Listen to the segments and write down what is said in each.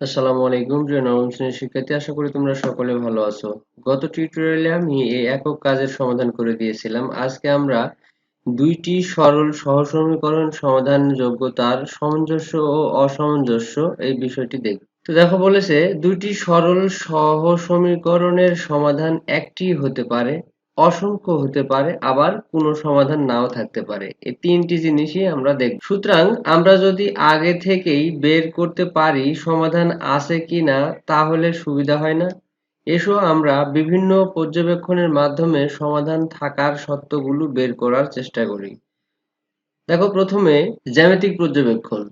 আসসালামু আলাইকুম, প্রিয় শ্রেণির শিক্ষার্থী। আশা করি তোমরা সকলে ভালো আছো। গত টিউটোরিয়ালে আমি এই একক কাজের সমাধান করে দিয়েছিলাম। আজকে আমরা দুইটি সরল সহসমীকরণ সমাধান যোগ্যতার সামঞ্জস্য ও অসামঞ্জস্য এই বিষয়টি দেখব। তো দেখো বলেছে, দুইটি সরল সহসমীকরণের সমাধান একটি হতে পারে। অসংখ্য হতে পারে, আবার কোনো সমাধান নাও থাকতে পারে। এই তিনটি জিনিসই আমরা দেখব সুতরাং আমরা যদি আগে থেকেই বের করতে পারি সমাধান আছে কিনা, তাহলে সুবিধা হয় না। এসো আমরা বিভিন্ন পর্যবেক্ষণের মাধ্যমে সমাধান থাকার সত্যগুলো বের করার চেষ্টা করি। দেখো প্রথমে জ্যামিতিক পর্যবেক্ষণ।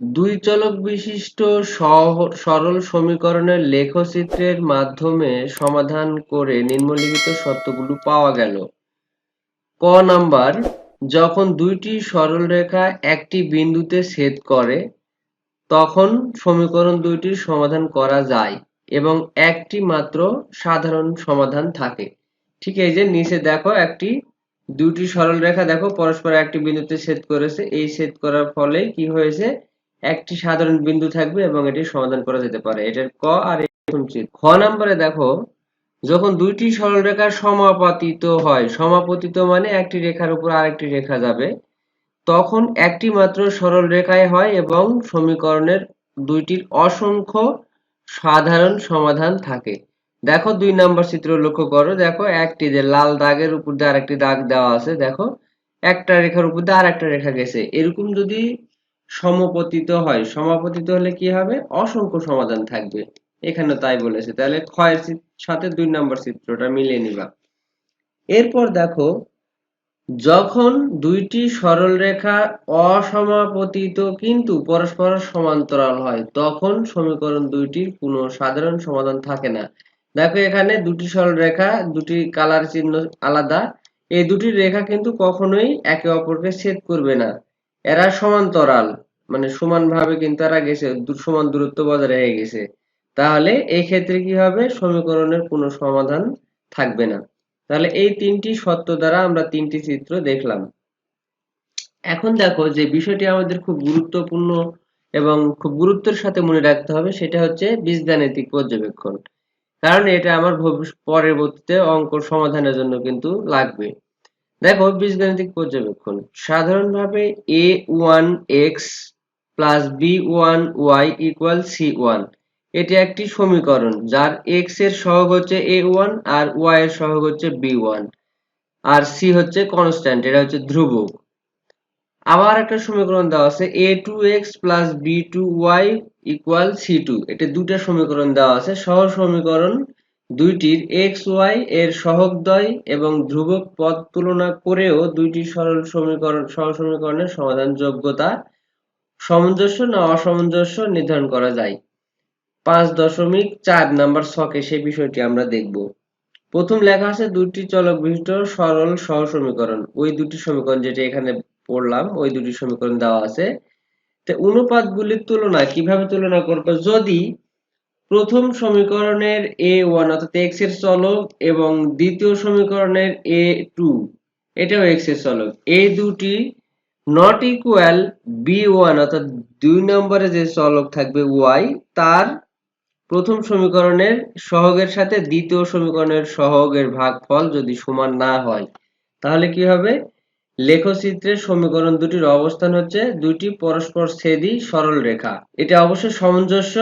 দুই চলক বিশিষ্ট সরল সমীকরণের লেখচিত্রের মাধ্যমে সমাধান করে নিম্নলিখিত সত্যগুলো পাওয়া গেল। ক নাম্বার, যখন দুইটি সরলরেখা একটি বিন্দুতে ছেদ করে, তখন সমীকরণ দুইটির সমাধান করা যায় এবং একটি মাত্র সাধারণ সমাধান থাকে। ঠিক এই যে নিচে দেখো একটি দুটি সরলরেখা দেখো, পরস্পর একটি বিন্দুতে ছেদ করেছে, এই ছেদ করার ফলে কি হয়েছে? একটি সাধারণ বিন্দু থাকবে এবং এটি সমাধান করা যেতে পারে। এটার ক আর খ নম্বরে দেখো, যখন দুইটি সরলরেখা সমাপতিত হয়, সমাপতিত মানে একটি রেখার উপর আরেকটি রেখা যাবে, তখন একটি মাত্র সরল রেখায় হয় এবং সমীকরণের দুইটির অসংখ্য সাধারণ সমাধান থাকে। দেখো দুই নম্বর চিত্র লক্ষ্য করো। দেখো, একটি যে লাল দাগের উপর দিয়ে আরেকটি দাগ দেওয়া আছে, দেখো, একটা রেখার উপর দিয়ে আর একটা রেখা গেছে। এরকম যদি সমপতিত হয়। সমাপতিত হলে কি হবে? অসংখ্য সমাধান থাকবে। এখানে তাই বলেছে। তাহলে ক্ষয়ের সাথে দুই নম্বর চিত্রটা মিলিয়ে নিবা। এরপর দেখো, যখন দুইটি সরলরেখা অসমাপতিত কিন্তু পরস্পর সমান্তরাল হয়, তখন সমীকরণ দুইটির কোনো সাধারণ সমাধান থাকে না। দেখো এখানে দুটি সরলরেখা দুটি কালার চিহ্ন আলাদা। এই দুটি রেখা কিন্তু কখনোই একে অপরকে ছেদ করবে না। এরা সমান্তরাল মানে সমানভাবে কিন্তু এরা গেছে সমান দূরত্ব বজায় রেখে গেছে। তাহলে এই ক্ষেত্রে কি হবে? সমীকরণের কোনো সমাধান থাকবে না। তাহলে এই তিনটি সত্য দ্বারা আমরা তিনটি চিত্র দেখলাম। এখন দেখো যে বিষয়টি আমাদের খুব গুরুত্বপূর্ণ এবং খুব গুরুত্বের সাথে মনে রাখতে হবে, সেটা হচ্ছে বীজগাণিতিক পর্যবেক্ষণ। কারণ এটা আমার পরবর্তীতে অঙ্ক সমাধানের জন্য কিন্তু লাগবে। দেখো বীজগাণিতিক পর্যবেক্ষণ। সাধারণভাবে A one x plus B one y equal C one এটি একটি সমীকরণ যার এক্সের সহগ হচ্ছে এ ওয়ান আর ওয়াই এর সহগ হচ্ছে বি ওয়ান আর সি হচ্ছে কনস্ট্যান্ট এটা হচ্ছে ধ্রুবক। আবার একটা সমীকরণ দেওয়া আছে A two x plus B two y equal C two এটা দুটা সমীকরণ দেওয়া আছে সহ সমীকরণ দুইটির ওয়াই এর সহগদ্বয় এবং ধ্রুবক পদ তুলনা করেও দুইটি সরল সমীকরণ সহ সমীকরণের সমাধান যোগ্যতা সামঞ্জস্য না অসামঞ্জস্য নির্ধারণ করা যায়। পাঁচ দশমিক চার নাম্বার ছকে সেই বিষয়টি আমরা দেখব। প্রথম লেখা আছে দুটি চলক বিশিষ্ট সরল সহ সমীকরণ। ওই দুটি সমীকরণ যেটা এখানে পড়লাম, ওই দুটি সমীকরণ দেওয়া আছে। তো অনুপাতগুলির তুলনা কীভাবে তুলনা করব? যদি প্রথম সমীকরণের এ ওয়ান অর্থাৎ এক্সের চলক এবং দ্বিতীয় সমীকরণের এ টু এটাও এক্সের চলক। এই দুটি নট ইকুয়াল বি ওয়ান অর্থাৎ দুই নম্বরে যে চলক থাকবে ওয়াই তার প্রথম সমীকরণের সহগের সাথে দ্বিতীয় সমীকরণের সহগের ভাগফল যদি সমান না হয়, তাহলে কি হবে? লেখচিত্রের সমীকরণ দুটির অবস্থান হচ্ছে দুটি পরস্পর ছেদি সরল রেখা এটা অবশ্য সামঞ্জস্য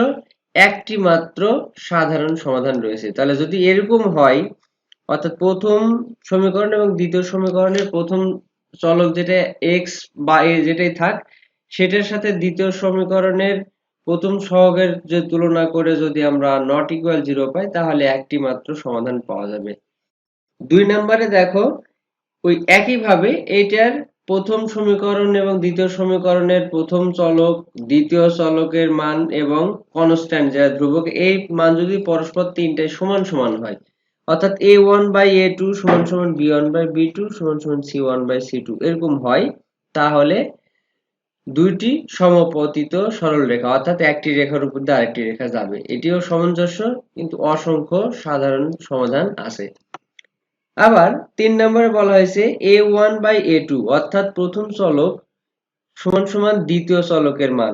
একটি মাত্র সাধারণ সমাধান রয়েছে। তাহলে যদি এরকম হয়, অর্থাৎ প্রথম সমীকরণ এবং দ্বিতীয় সমীকরণের প্রথম চলক যেটা এক্স বা এ যেটাই থাক, সেটার সাথে দ্বিতীয় সমীকরণের প্রথম সহগের যে তুলনা করে যদি আমরা নট ইকুয়াল জিরো পাই, তাহলে একটি মাত্র সমাধান পাওয়া যাবে। দুই নম্বরে দেখো, ওই একইভাবে এইটার প্রথম সমীকরণ এবং দ্বিতীয় সমীকরণের প্রথম চলক, দ্বিতীয় চলকের মান এবং কনস্ট্যান্ট, যা ধ্রুবক, এই মান যদি পরস্পর তিনটায় সমান সমান হয়, অর্থাৎ A one by A two সমান সমান B one by B two সমান সমান C one by C two এরকম হয়, তাহলে দুইটি সমপতিত সরল রেখা, অর্থাৎ একটি রেখার উপর দিয়ে আরেকটি রেখা যাবে। এটিও সামঞ্জস্য, কিন্তু অসংখ্য সাধারণ সমাধান আছে। আবার তিন নম্বরে বলা হয়েছে A one by A two অর্থাৎ প্রথম চলক সমান সমান দ্বিতীয় চলকের মান।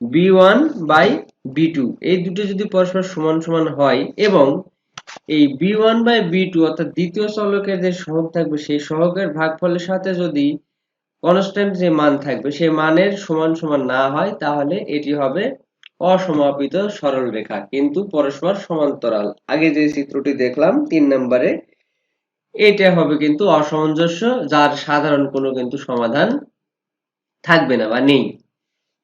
B one by B two এই দুটো যদি পরস্পর সমান সমান হয় এবং এই B one by B two অর্থাৎ দ্বিতীয় চলকের যে সহগ থাকবে, সেই সহগের ভাগফলের সাথে যদি কনস্ট্যান্ট যে মান থাকবে, সেই মানের সমান সমান না হয়, তাহলে এটি হবে অসমাপিত সরল রেখা কিন্তু পরস্পর সমান্তরাল। আগে যে চিত্রটি দেখলাম, তিন নম্বরে এটা হবে কিন্তু অসামঞ্জস্য, যার সাধারণ কোনো কিন্তু সমাধান থাকবে না বা নেই।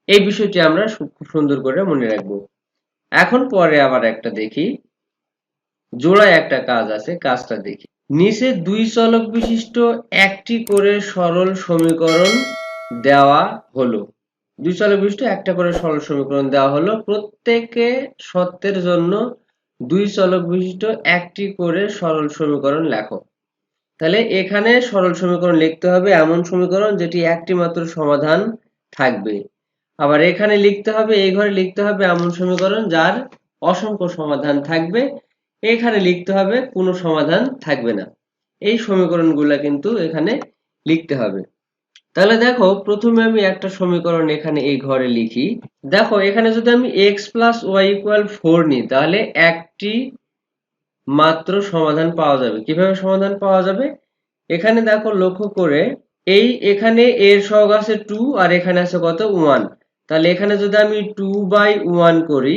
এই বিষয়টি আমরা খুব সুন্দর করে মনে রাখব। এখন পরে আবার একটা দেখি। জোড়ায় একটা কাজ আছে, কাজটা দেখি। নিচে দুই চলক বিশিষ্ট একটি করে সরল সমীকরণ দেওয়া হলো। দুই চলক বিশিষ্ট একটা করে সরল সমীকরণ দেওয়া হলো। প্রত্যেকে সত্যের জন্য দুই চলক বিশিষ্ট একটি করে সরল সমীকরণ লেখো। তাহলে এখানে সরল সমীকরণ লিখতে হবে এমন সমীকরণ যেটি একটি মাত্র সমাধান থাকবে। আবার এখানে লিখতে হবে, এই ঘরে লিখতে হবে এমন সমীকরণ যার অসংখ্য সমাধান থাকবে। এখানে লিখতে হবে কোনো সমাধান থাকবে না। এই সমীকরণগুলো কিন্তু এখানে লিখতে হবে। তাহলে দেখো, প্রথমে আমি একটা সমীকরণ এখানে এই ঘরে লিখি। দেখো, এখানে যদি আমি x plus y equal four নিই, তাহলে একটি মাত্র সমাধান পাওয়া যাবে। কীভাবে সমাধান পাওয়া যাবে? এখানে দেখো লক্ষ্য করে, এই এখানে এর সহগ আছে টু আর এখানে আছে কত? ওয়ান তাহলে এখানে যদি আমি টু বাই ওয়ান করি,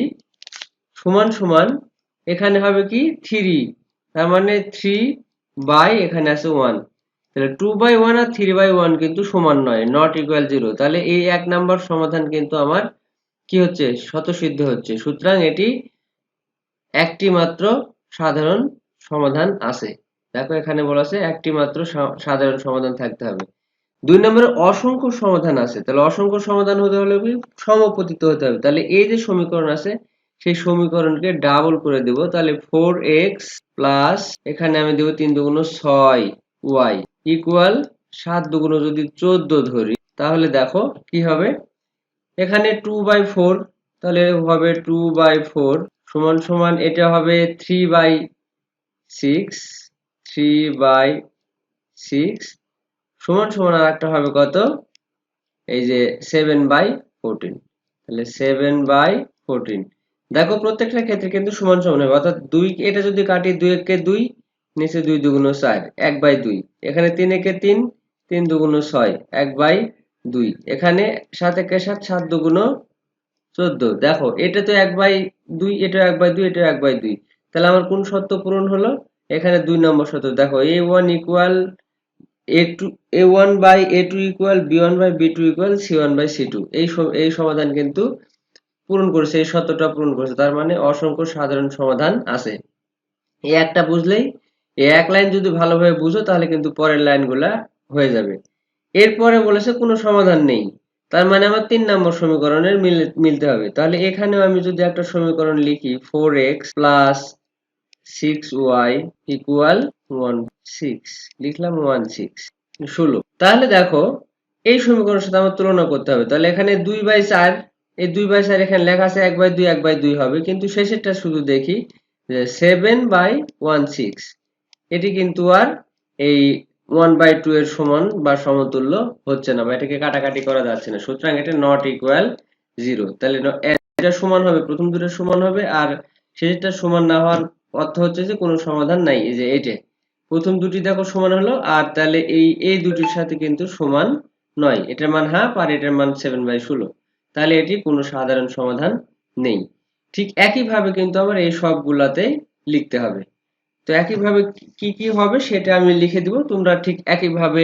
সমান সমান, এখানে হবে কি? থ্রি তার মানে থ্রি বাই এখানে আছে ওয়ান তাহলে টু বাই ওয়ান আর থ্রি বাই ওয়ান কিন্তু সমান নয় নট ইকুয়াল জিরো তাহলে এই এক নাম্বার সমাধান কিন্তু আমার কি হচ্ছে? শতসিদ্ধ হচ্ছে। সুতরাং এটি একটি মাত্র সাধারণ সমাধান আছে। দেখো এখানে বলা আছে একটি মাত্র সাধারণ সমাধান থাকতে হবে। দুই নম্বরে অসংখ্য সমাধান আছে। তাহলে অসংখ্য সমাধান হতে হলে কি? সমপতিত হতে হবে। তাহলে এই যে সমীকরণ আছে, সেই সমীকরণকে ডাবল করে দেব। তাহলে ফোর এক্স প্লাস এখানে আমি দেবো তিন দুগুণ ছয় ওয়াই ইকুয়াল সাত দুগুণ যদি চোদ্দ ধরি, তাহলে দেখো কি হবে? এখানে টু বাই ফোর তাহলে হবে টু বাই ফোর সমান সমান এটা হবে three by six three by six সমান সমান আর একটা হবে কত? এই যে সেভেন বাই ফোরটিন তাহলে সেভেন বাই ফোরটিন দেখো প্রত্যেকটা ক্ষেত্রে কিন্তু সমান সমান হবে, অর্থাৎ দুই, এটা যদি কাটি দুই একে দুই, নিচে দুই দুগুণ চার, এক বাই দুই। এখানে তিন একে তিন তিন দুগুণ ছয়, এক বাই দুই। এখানে সাত একে সাত সাত দুগুণ চোদ্দ, দেখো, এটা তো এক বাই দুই, এটা এক বাই দুই, এটা এক বাই দুই। তাহলে আমার কোন সত্য পূরণ হলো? এখানে দুই নম্বর সত্য দেখো, A one equal A two, A one by A two equal B one by B two equal C one by C two. এই এই সমাধান কিন্তু পূরণ করেছে, এই সত্যটা পূরণ করেছে। তার মানে অসংখ্য সাধারণ সমাধান আছে। এই একটা বুঝলেই এই এক লাইন যদি ভালোভাবে বুঝো, তাহলে কিন্তু পরের লাইনগুলা হয়ে যাবে। এরপরে বলেছে কোনো সমাধান নেই। তার মানে আমার তিন নম্বর সমীকরণের মিলতে হবে। তাহলে এখানেও আমি যদি একটা সমীকরণ লিখি four x plus six y equal one six লিখলাম ওয়ান সিক্স ষোলো। তাহলে দেখো, এই সমীকরণের সাথে আমার তুলনা করতে হবে। তাহলে এখানে দুই বাই চার, এই দুই বাই চার এখানে লেখা আছে এক বাই দুই, এক বাই দুই হবে। কিন্তু শেষেরটা শুধু দেখি সেভেন বাই ওয়ান সিক্স এটি কিন্তু আর এই ওয়ান বাই টু এর সমান বা সমতুল্য হচ্ছে না বা এটাকে কাটাকাটি করা যাচ্ছে না। সুতরাং এটা নট ইকুয়াল জিরো তাহলে এটা সমান হবে, প্রথম দুটো সমান হবে, আর শেষটা সমান না হওয়ার অর্থ হচ্ছে যে কোনো সমাধান নাই, এই যে এইটা। প্রথম দুটি দেখো সমান হলো, আর তাহলে এই এই দুটির সাথে কিন্তু সমান নয়। এটার মান হাফ আর এটার মান সেভেন বাই ষোলো। তাহলে এটি কোনো সাধারণ সমাধান নেই। ঠিক একইভাবে কিন্তু আমার এই সবগুলাতে লিখতে হবে। তো একইভাবে কি কি হবে সেটা আমি লিখে দিব। তোমরা ঠিক একইভাবে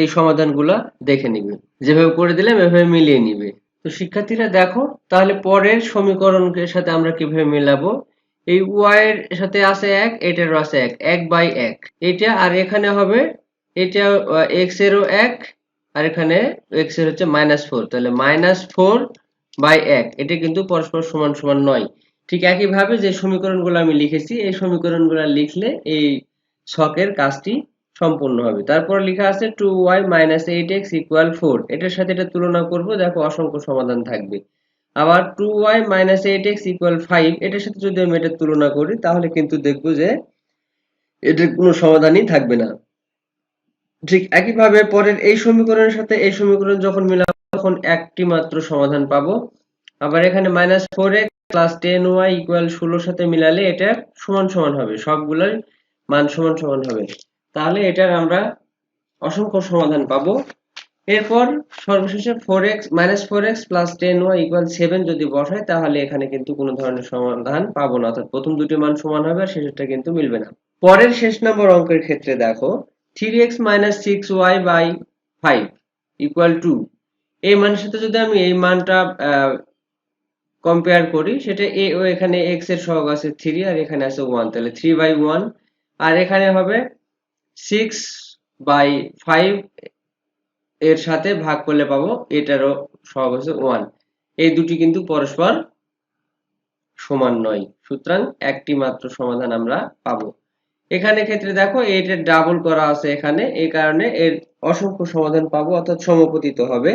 এই সমাধানগুলা দেখে নিবে। যেভাবে করে দিলাম, এভাবে মিলিয়ে নিবে। তো শিক্ষার্থীরা দেখো, তাহলে পরের সমীকরণের সাথে আমরা কীভাবে মেলাবো? এই ওয়াই এর সাথে আছে এক, এটারও আছে এক এক বাই এক। এটা আর এখানে হবে, এটা এক্স এরও এক, আর এখানে এক্সের হচ্ছে মাইনাস ফোর তাহলে মাইনাস ফোর বাই এক। এটা কিন্তু পরস্পর সমান সমান নয়। ঠিক একইভাবে যে সমীকরণগুলো আমি লিখেছি, এই সমীকরণগুলো লিখলে এই ছকের কাজটি সম্পূর্ণ হবে। তারপর লেখা আছে two y minus eight x equal four এটার সাথে এটা তুলনা করব, দেখো অসংখ্য সমাধান থাকবে। আবার two y minus eight x equal five এটার সাথে যদি আমি এটা তুলনা করি, তাহলে কিন্তু দেখব যে এটার কোনো সমাধানই থাকবে না। ঠিক একইভাবে পরের এই সমীকরণের সাথে এই সমীকরণ যখন মিলাবো, তখন একটি মাত্র সমাধান পাবো। আবার এখানে minus four x plus ten y equal ষোলোর সাথে মিলালে এটা সমান সমান হবে, সবগুলোর মান সমান সমান হবে। তাহলে এটার আমরা অসংখ্য সমাধান পাবো। এরপর সর্বশেষে four x minus four x plus ten y equal seven যদি বসাই, তাহলে এখানে কিন্তু কোনো ধরনের সমাধান পাবো না। অর্থাৎ প্রথম দুটি মান সমান হবে আর শেষেরটা কিন্তু মিলবে না। পরের শেষ নম্বর অঙ্কের ক্ষেত্রে দেখো three x minus six y by five equal two এই মানের সাথে যদি আমি এই মানটা কম্পেয়ার করি, সেটা এ, ও এখানে এক্সের সহগ আছে থ্রি আর এখানে আছে ওয়ান তাহলে থ্রি বাই ওয়ান আর এখানে হবে সিক্স বাই ফাইভ এর সাথে ভাগ করলে পাবো এটারও সহগ হচ্ছে ওয়ান এই দুটি কিন্তু পরস্পর সমান নয়, সুতরাং একটি মাত্র সমাধান আমরা পাবো। এখানে ক্ষেত্রে দেখো এটার ডাবল করা আছে এখানে, এই কারণে এর অসংখ্য সমাধান পাবো, অর্থাৎ সমপতিত হবে।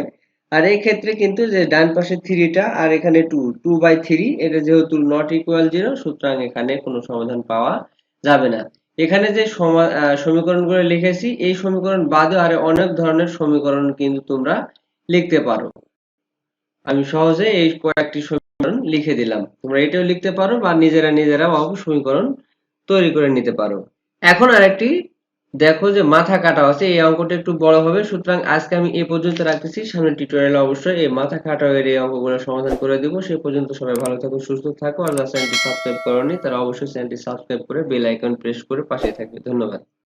আর এই ক্ষেত্রে কিন্তু যে ডান পাশে থ্রিটা আর এখানে টু টু বাই থ্রি এটা যেহেতু নট ইকুয়াল জিরো সুতরাং এখানে কোনো সমাধান পাওয়া যাবে না। এখানে যে সমীকরণগুলো লিখেছি, এই সমীকরণ বাদে আর অনেক ধরনের সমীকরণ কিন্তু তোমরা লিখতে পারো। আমি সহজে এই কয়েকটি সমীকরণ লিখে দিলাম। তোমরা এটাও লিখতে পারো বা নিজেরা নিজেরা সমীকরণ তৈরি করে নিতে পারো। এখন আরেকটি দেখো যে মাথা কাটা আছে, এই অঙ্কটা একটু বড় হবে। সুতরাং আজকে আমি এ পর্যন্ত রাখতেছি। সামনে টিউটোরিয়ালে অবশ্যই এই মাথা কাটা এর এই অঙ্কগুলো সমাধান করে দেব। সে পর্যন্ত সবাই ভালো থাকো, সুস্থ থাকো। আর যারা চ্যানেলটি সাবস্ক্রাইব করনি, তারা অবশ্যই চ্যানেলটি সাবস্ক্রাইব করে বেল আইকন প্রেস করে পাশে থাকবে। ধন্যবাদ।